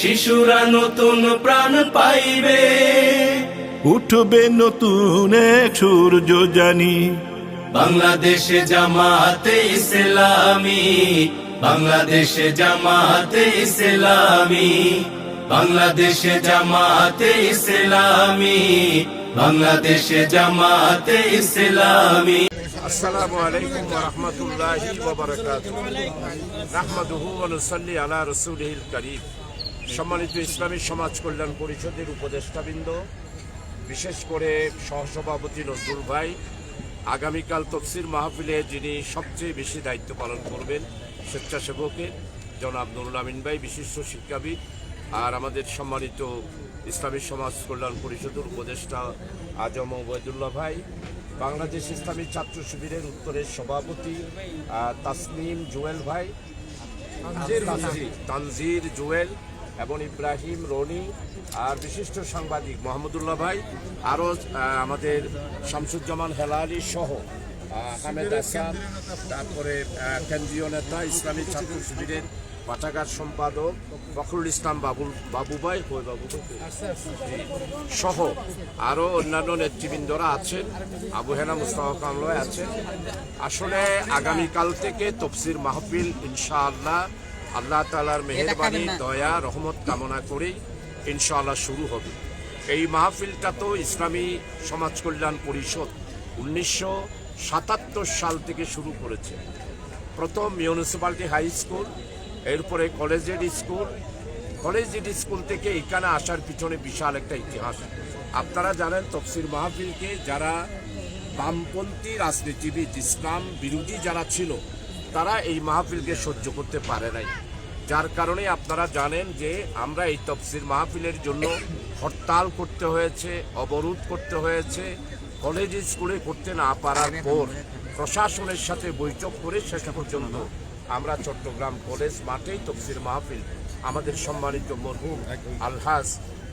শিশুরা নতুন প্রাণ পাইবে। উঠবে নতুন এক সূর্য জানি। বাংলাদেশে জামাতে ইসলামী বাংলাদেশে জামাতে ইসলামী বাংলাদেশে জামাতে ইসলামী বাংলাদেশে জামাতে ইসলামী। আসসালামু আলাইকুম রহমতুল্লাহি রাহমাদুহু অনুসল্লি আলা রসুলহিল করিম। সম্মানিত ইসলামী সমাজ কল্যাণ পরিষদের উপদেষ্টাবৃন্দ, বিশেষ করে সহসভাপতি নজরুল ভাই, আগামীকাল তফসির মাহফিলে যিনি সবচেয়ে বেশি দায়িত্ব পালন করবেন স্বেচ্ছাসেবকের জনাব নুরুল আমিন ভাই, বিশিষ্ট শিক্ষাবিদ, আর আমাদের সম্মানিত ইসলামী সমাজ কল্যাণ পরিষদের উপদেষ্টা আজম ওবায়দুল্লাহ ভাই, বাংলাদেশ ইসলামী ছাত্র শিবিরের উত্তরের সভাপতি তাসনিম জুয়েল ভাই, তানজির জুয়েল এবং ইব্রাহিম রনি আর বিশিষ্ট সাংবাদিক মোহাম্মদুল্লাহ ভাই আরও আমাদের শামসুজ্জামান হেলালি সহ হামেদ হাসান তারপরে কেন্দ্রীয় নেতা ইসলামী ছাত্র শিবিরের পাঠাগার সম্পাদক ফখরুল ইসলাম বাবুল বাবু ভাই বাবু? সহ আরও অন্যান্য নেতৃবৃন্দরা আছেন আবু হেনা মুস্তাফা কামলয় আছেন। আসলে আগামীকাল থেকে তফসির মাহফিল ইনশাআল্লাহ আল্লাহ তালার মেহেরবানি দয়া রহমত কামনা করেই ইনশাআল্লাহ শুরু হবে। এই মাহফিলটা তো ইসলামী সমাজ কল্যাণ পরিষদ উনিশশো সাতাত্তর সাল থেকে শুরু করেছে। প্রথম মিউনিসিপ্যালিটি হাই স্কুল এরপরে কলেজের স্কুল কলেজের স্কুল থেকে এখানে আসার পিছনে বিশাল একটা ইতিহাস। আপনারা জানেন তফসির মাহফিলকে যারা বামপন্থী রাজনীতিবিদ ইসলাম বিরোধী যারা ছিল তারা এই মাহফিলকে সহ্য করতে পারে নাই। যার কারণে আপনারা জানেন যে আমরা এই তফসির মাহফিলের জন্য হরতাল করতে হয়েছে, অবরোধ করতে হয়েছে কলেজ স্কুলে করতে না পারার পর প্রশাসনের সাথে বৈঠক করে শেষ পর্যন্ত আমরা চট্টগ্রাম কলেজ মাঠেই তফসির মাহফিল। আমাদের সম্মানিত মরহুম আলহাজ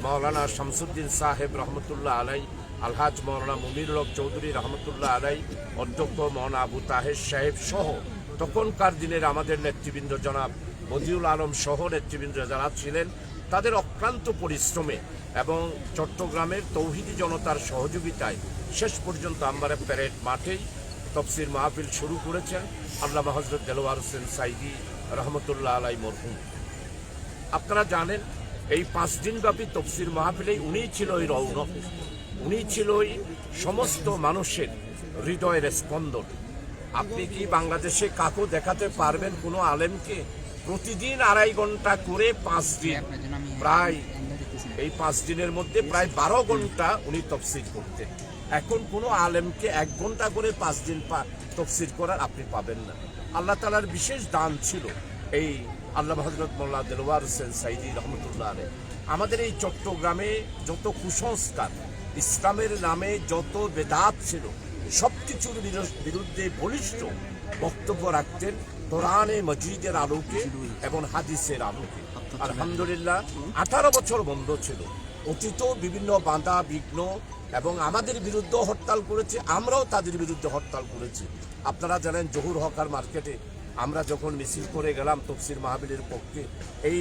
মাওলানা শামসুদ্দিন সাহেব রহমতুল্লাহ আলাই, আলহাজ মৌলানা হক চৌধুরী রহমতুল্লাহ আলাই, অধ্যক্ষ মৌলানা আবু তাহের সাহেব সহ তখনকার দিনের আমাদের নেতৃবৃন্দ জনাব বদিউল আলম সহ নেতৃবৃন্দ যারা ছিলেন, তাদের অক্লান্ত পরিশ্রমে এবং চট্টগ্রামের তৌহিদি জনতার সহযোগিতায় শেষ পর্যন্ত আমরা প্যারেড মাঠেই তফসির মাহফিল শুরু করেছেন আল্লামা হজরত দেলোয়ার হোসেন সাইদি রহমতুল্লাহ আলাই মরহুম। আপনারা জানেন, এই পাঁচ দিনব্যাপী তফসির মাহফিলে উনিই ছিল ওই রৌনক। উনি ছিল ওই সমস্ত মানুষের হৃদয়ের স্পন্দন। আপনি কি বাংলাদেশে কাকু দেখাতে পারবেন কোনো আলেমকে? প্রতিদিন আড়াই ঘণ্টা করে পাঁচ দিন। প্রায় এই পাঁচ দিনের মধ্যে প্রায় বারো ঘণ্টা উনি তফসিল করতেন। এখন কোনো আলেমকে এক ঘণ্টা করে পাঁচ দিন পা তফসির করার আপনি পাবেন না। আল্লাহ তালার বিশেষ দান ছিল এই আল্লাহ হজরত মোল্লা দেলওয়ার হোসেন সাইদি রহমতুল্লাহ আলহ আমাদের এই চট্টগ্রামে যত কুসংস্কার ইসলামের নামে যত বেদাত ছিল সব কিছুর বিরুদ্ধে বলিষ্ঠ বক্তব্য রাখতেন কোরআনে মজিদের আলোকে এবং হাদিসের আলোকে। আলহামদুলিল্লাহ, আঠারো বছর বন্ধ ছিল। অতীত বিভিন্ন বাঁধা, বিঘ্ন এবং আমাদের বিরুদ্ধে হরতাল করেছে, আমরাও তাদের বিরুদ্ধে হরতাল করেছি। আপনারা জানেন জহুর হকার মার্কেটে আমরা যখন মিছিল করে গেলাম তফসির মাহাবিলের পক্ষে, এই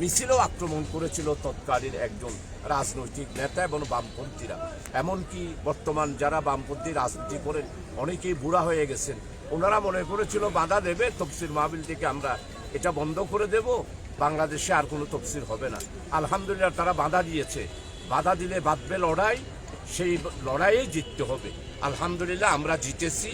মিছিলও আক্রমণ করেছিল তৎকালীন একজন রাজনৈতিক নেতা এবং বামপন্থীরা। এমনকি বর্তমান যারা বামপন্থী রাজনীতি করেন, অনেকেই বুড়া হয়ে গেছেন। ওনারা মনে করেছিল, বাধা দেবে, তফসির মাহবিল থেকে আমরা এটা বন্ধ করে দেব, বাংলাদেশে আর কোনো তফসির হবে না। আলহামদুলিল্লাহ, তারা বাধা দিয়েছে। বাধা দিলে বাঁধবে লড়াই, সেই লড়াইয়ে জিততে হবে। আলহামদুলিল্লাহ, আমরা জিতেছি।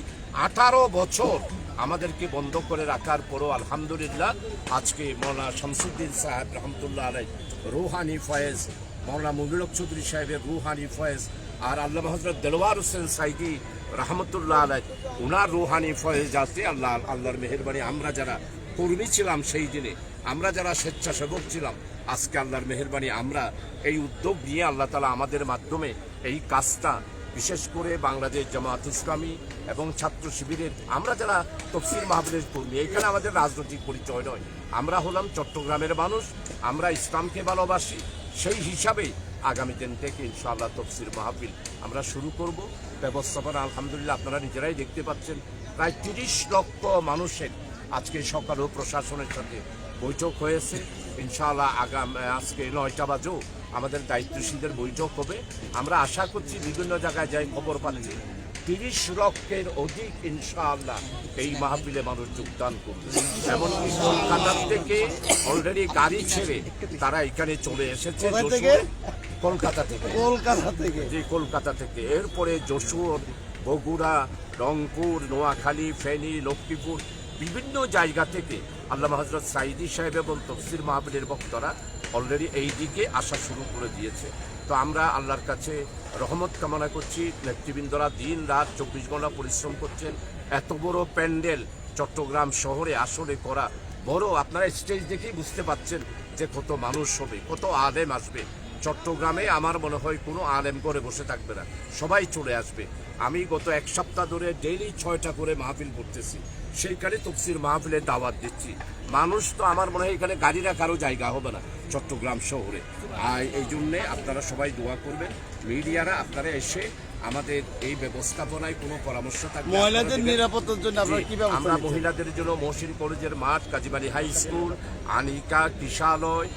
আঠারো বছর আমাদেরকে বন্ধ করে রাখার পরও আলহামদুলিল্লাহ আজকে মৌলানা শামসুদ্দিন সাহেব রহমতুল্লাহ আলাই রুহানি ফয়েজ, মৌলানা মুবিলক চৌধুরী সাহেবের রুহানি ফয়েজ আর আল্লাহ হজরত দেলোয়ার হোসেন সাইদি রহমতুল্লাহ আলাই উনার রুহানি ফয়েজ আছে আল্লাহ, আল্লাহর মেহরবানি, আমরা যারা কর্মী ছিলাম সেই দিনে, আমরা যারা স্বেচ্ছাসেবক ছিলাম, আজকে আল্লাহর মেহরবানি, আমরা এই উদ্যোগ নিয়ে আল্লাহ তালা আমাদের মাধ্যমে এই কাজটা বিশেষ করে বাংলাদেশ জামাত ইসলামী এবং ছাত্র শিবিরের, আমরা যারা তফসির মাহবুলের কর্মী, এখানে আমাদের রাজনৈতিক পরিচয় নয়। আমরা হলাম চট্টগ্রামের মানুষ, আমরা ইসলামকে ভালোবাসি, সেই হিসাবে আগামী দিন থেকে ইনশাআল্লাহ তফসির মাহফিল আমরা শুরু করব। ব্যবস্থাপনা, আলহামদুলিল্লাহ, আপনারা নিজেরাই দেখতে পাচ্ছেন, প্রায় তিরিশ লক্ষ মানুষের আজকে সকালেও প্রশাসনের সাথে বৈঠক হয়েছে। ইনশাআল্লাহ আগাম আজকে নয়টা বাজেও আমাদের দায়িত্বশীলদের বৈঠক হবে। আমরা আশা করছি বিভিন্ন জায়গায় যাই খবর পাচ্ছি। তিরিশ লক্ষের অধিক ইনশাআল্লাহ এই মাহফিলে মানুষ যোগদান করবে। এমনকি কলকাতার থেকে অলরেডি গাড়ি ছেড়ে তারা এখানে চলে এসেছে। কলকাতা থেকে। কলকাতা থেকে। যে কলকাতা থেকে। এরপরে যশোর বগুড়া রংপুর নোয়াখালী ফেনী লক্ষ্মীপুর বিভিন্ন জায়গা থেকে আল্লাহ হজরত সাইদি সাহেব এবং তফসির মাহবিলের বক্তরা অলরেডি এই দিকে আসা শুরু করে দিয়েছে। তো আমরা আল্লাহর কাছে রহমত কামনা করছি, নেতৃবৃন্দরা দিন রাত চব্বিশ ঘণ্টা পরিশ্রম করছেন। এত বড় প্যান্ডেল চট্টগ্রাম শহরে আসলে করা বড়, আপনারা স্টেজ দেখেই বুঝতে পাচ্ছেন যে কত মানুষ হবে, কত আলেম আসবে। চট্টগ্রামে আমার মনে হয় কোনো আলেম করে বসে থাকবে না, সবাই চলে আসবে। আমি গত এক সপ্তাহ ধরে ডেইলি ছয়টা করে মাহফিল করতেছি। সেইখানে তফসির মাহফিলের দাওয়াত দিচ্ছি। মানুষ তো আমার মনে হয় এখানে গাড়ি রাখারও জায়গা হবে না চট্টগ্রাম শহরে। আর এই জন্যে আপনারা সবাই দোয়া করবেন মিডিয়ারা আপনারা এসে আমাদের এই ব্যবস্থাপনায় কোনো পরামর্শ থাকবে মহিলাদের নিরাপত্তার জন্য আপনারা কি ব্যবস্থা আমরা মহিলাদের জন্য মহসিন কলেজের মাঠ কাজীবাড়ি হাই স্কুল আনিকা কিশালয়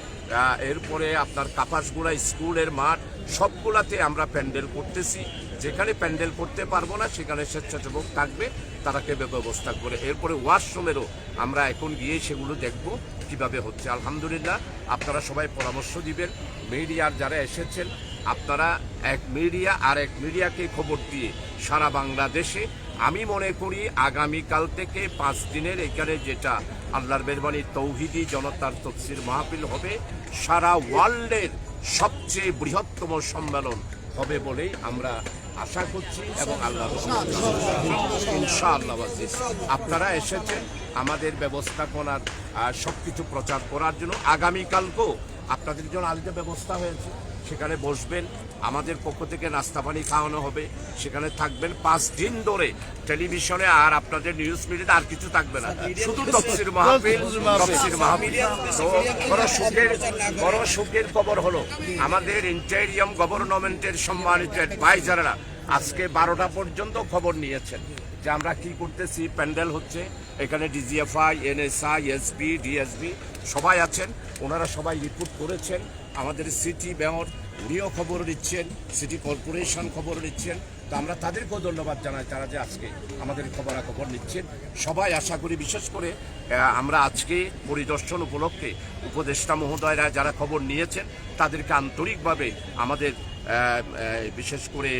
এরপরে আপনার কাপাসগুড়া স্কুলের মাঠ সবগুলাতে আমরা প্যান্ডেল করতেছি। যেখানে প্যান্ডেল করতে পারব না, সেখানে স্বেচ্ছাসেবক থাকবে তারাকে ব্যবস্থা করে। এরপরে ওয়াশরুমেরও আমরা এখন গিয়ে সেগুলো দেখব কীভাবে হচ্ছে। আলহামদুলিল্লাহ, আপনারা সবাই পরামর্শ দিবেন। মিডিয়ার যারা এসেছেন, আপনারা এক মিডিয়া আর এক মিডিয়াকে খবর দিয়ে সারা বাংলাদেশে, আমি মনে করি আগামীকাল থেকে পাঁচ দিনের এখানে যেটা আল্লাহর মেহরবানি তৌহিদি জনতার তফসির মাহফিল হবে, সারা ওয়ার্ল্ডের সবচেয়ে বৃহত্তম সম্মেলন হবে বলেই আমরা আশা করছি এবং আল্লাহ ইনশাআল্লাহ আল্লাহ আপনারা এসেছেন আমাদের ব্যবস্থাপনার সব কিছু প্রচার করার জন্য। আগামীকালকেও আপনাদের জন্য আলাদা ব্যবস্থা হয়েছে। সেখানে বসবেন। আমাদের পক্ষ থেকে নাস্তা পানি খাওয়ানো হবে। সেখানে থাকবেন পাঁচ দিন ধরে। টেলিভিশনে আর আপনাদের নিউজ মিডিয়াতে আর কিছু থাকবে না। শুধু তফসির মাহফিল তফসির মাহফিল। তো বড় সুখের বড় সুখের খবর হলো, আমাদের ইন্টেরিয়াম গভর্নমেন্টের সম্মানিত অ্যাডভাইজাররা আজকে বারোটা পর্যন্ত খবর নিয়েছেন। যে আমরা কি করতেছি, প্যান্ডেল হচ্ছে, এখানে ডিজিএফআই, এনএসআই এসবি ডিএসবি সবাই আছেন। ওনারা সবাই রিপোর্ট করেছেন। আমাদের সিটি মেয়র উনিও খবর নিচ্ছেন, সিটি কর্পোরেশন খবর নিচ্ছেন। তো আমরা তাদেরকেও ধন্যবাদ জানাই তারা যে আজকে আমাদের খবরাখবর নিচ্ছেন। সবাই আশা করি, বিশেষ করে আমরা আজকে পরিদর্শন উপলক্ষে উপদেষ্টা মহোদয়রা যারা খবর নিয়েছেন, তাদেরকে আন্তরিকভাবে আমাদের বিশেষ করে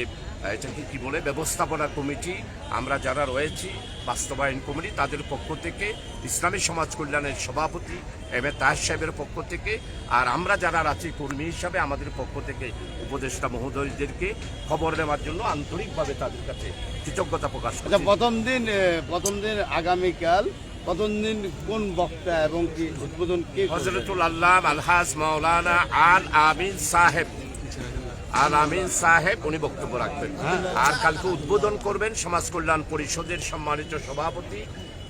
এটাকে কি বলে? ব্যবস্থাপনা কমিটি আমরা যারা রয়েছি বাস্তবায়ন কমিটি তাদের পক্ষ থেকে ইসলামী সমাজ কল্যাণের সভাপতি এম এ তাজ সাহেবের পক্ষ থেকে আর আমরা যারা আছি কর্মী হিসাবে আমাদের পক্ষ থেকে উপদেষ্টা মহোদয়দেরকে খবর নেওয়ার জন্য আন্তরিকভাবে তাদের কাছে কৃতজ্ঞতা প্রকাশ আচ্ছা প্রথম দিন প্রথম দিন আগামীকাল কতদিন কোন বক্তা এবং কি উদ্বোধন কে হজরতুল আল্লাহ আলহাজ মাওলানা আল আমিন সাহেব। আল আমিন সাহেব উনি বক্তব্য রাখবেন। আর কালকে উদ্বোধন করবেন সমাজ কল্যাণ পরিষদের সম্মানিত সভাপতি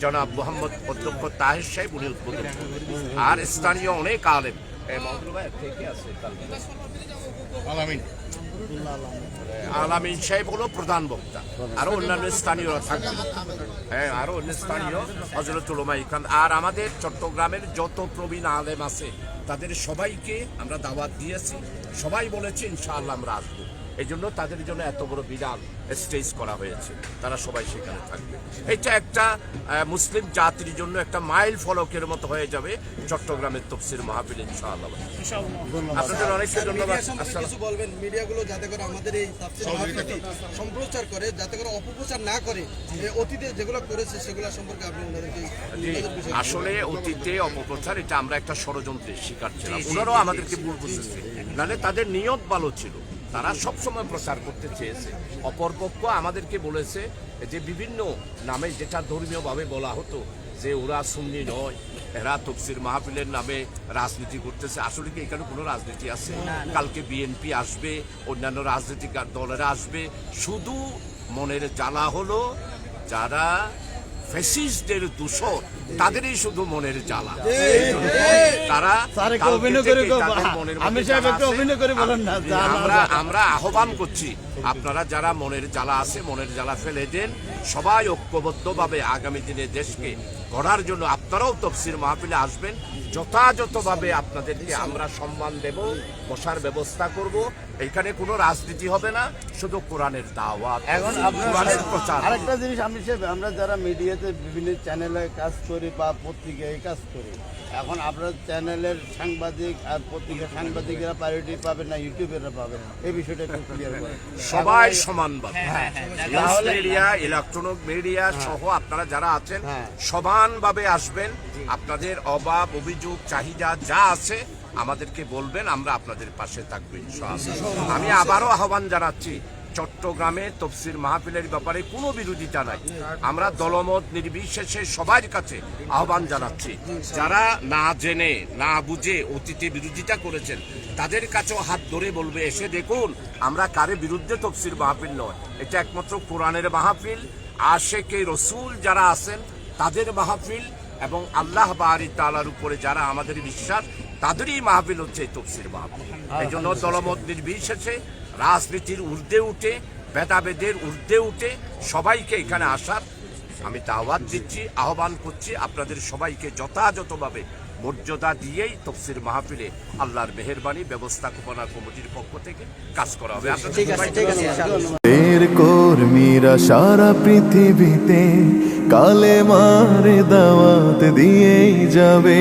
জনাব মোহাম্মদ অধ্যক্ষ তাহের সাহেব উনি উদ্বোধন করবেন। আর স্থানীয় অনেক আলেম এ, আলামিন সাহেব হলো প্রধান বক্তা। আরও অন্যান্য স্থানীয়রা থাকবে। হ্যাঁ আরও অন্য স্থানীয় হজরতুল খান আর আমাদের চট্টগ্রামের যত প্রবীণ আলেম আছে, তাদের সবাইকে আমরা দাওয়াত দিয়েছি। সবাই বলেছে, ইনশাআল্লাহ আমরা আসব। এই জন্য তাদের জন্য এত বড় বিরাট স্টেজ করা হয়েছে। তারা সবাই সেখানে থাকবে। এটা একটা মুসলিম জাতির জন্য একটা মাইল ফলকের মতো হয়ে যাবে চট্টগ্রামের তফসির মাহফিল ইনশাআল্লাহ। আপনাদের অনেককে ধন্যবাদ। কিছু বলবেন মিডিয়াগুলো যাতে করে আমাদের এই সম্প্রচার করে যাতে করে অপপ্রচার না করে এই অতীতে যেগুলো করেছে সেগুলো সম্পর্কে আপনি আসলে অতীতে অপপ্রচার এটা আমরা একটা ষড়যন্ত্রের শিকার ছিলাম। ওনারাও আমাদেরকে ভুল বুঝেছে নাহলে তাদের নিয়ত ভালো ছিল। তারা সবসময় প্রচার করতে চেয়েছে। অপরপক্ষ আমাদেরকে বলেছে যে বিভিন্ন নামে যেটা ধর্মীয়ভাবে বলা হতো যে ওরা সুন্নি নয় এরা তফসির মাহফিলের নামে রাজনীতি করতেছে। আসলে কি এখানে কোনো রাজনীতি আছে? কালকে বিএনপি আসবে অন্যান্য রাজনৈতিক দলেরা আসবে। শুধু মনের জ্বালা হলো যারা দূষণ তাদেরই শুধু মনের জ্বালা। তারা আমরা আমরা আহ্বান করছি আপনারা যারা মনের জ্বালা আছে মনের জ্বালা ফেলে দেন সবাই ঐক্যবদ্ধভাবে আগামী দিনে দেশকে গড়ার জন্য আপনারাও তফসির মাহফিলে আসবেন। যথাযথভাবে আপনাদেরকে আমরা সম্মান দেব বসার ব্যবস্থা করব। এখানে কোনো রাজনীতি হবে না শুধু কোরআনের দাওয়াত এখন আপনার কোরআনের প্রচার। আরেকটা জিনিস আমি সাহেব আমরা যারা মিডিয়াতে বিভিন্ন চ্যানেলে কাজ করি বা পত্রিকায় কাজ করি এখন আপনার চ্যানেলের সাংবাদিক আর পত্রিকার সাংবাদিকরা প্রায়োরিটি পাবে না ইউটিউবেরা পাবে এই বিষয়টা একটু ক্লিয়ার করেন সবাই তাহলে- মিডিয়া ইলেকট্রনিক মিডিয়া সহ আপনারা যারা আছেন হ্যাঁ। সমানভাবে আসবেন। আপনাদের অভাব অভিযোগ চাহিদা যা আছে আমাদেরকে বলবেন, আমরা আপনাদের পাশে থাকব আমি আবারও আহ্বান জানাচ্ছি, চট্টগ্রামে তফসির মাহফিলের ব্যাপারে কোনো বিরোধিতা নাই। আমরা দলমত নির্বিশেষে সবার কাছে আহ্বান জানাচ্ছি, যারা না জেনে, না বুঝে অতীতে বিরোধিতা করেছেন, তাদের কাছেও হাত ধরে বলবে, এসে দেখুন, আমরা কারে বিরুদ্ধে তফসির মাহফিল নয়। এটা একমাত্র কোরআনের মাহফিল। আশেকে রসুল যারা আছেন, তাদের মাহফিল এবং আল্লাহ বাহারি তালার উপরে যারা আমাদের বিশ্বাস তাদেরই মাহফিল হচ্ছে এই তফসির মাহফিল। এই জন্য দলমত নির্বিশেষে রাজনীতির ঊর্ধ্বে উঠে ভেদাভেদের ঊর্ধ্বে উঠে সবাইকে এখানে আসার আমি দাওয়াত দিচ্ছি আহ্বান করছি আপনাদের সবাইকে যথাযথভাবে মর্যাদা দিয়েই তফসির মাহফিলে আল্লাহর মেহরবানি ব্যবস্থাপনা কমিটির পক্ষ থেকে কাজ করা হবে। কর্মীরা সারা পৃথিবীতে কালে মারে দাওয়াত দিয়েই যাবে।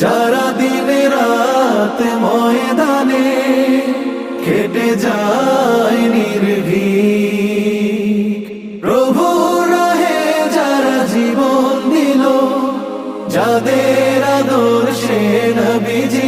যারা দিনে রাত ময়দানে কেটে যায় নির্ভীক। প্রভু রাহে যারা জীবন দিল, যাদের আদর্শে নবীজি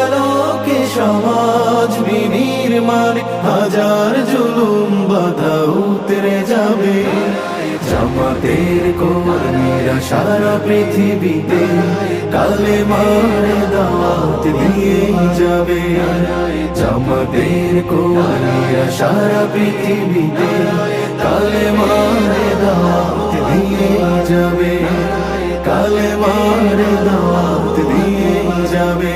সমাজ বিনির্মাণ, হাজার জুলুম বাধা উতরে যাবে। জামাতের কর্মীরা সারা পৃথিবীতে কালে মারে দাওয়াত দিয়ে যাবে। জামাতের কর্মীরা সারা পৃথিবীতে কালে মারে দাওয়াত দিয়ে যাবে। কালে মারে দাওয়াত দিয়ে যাবে।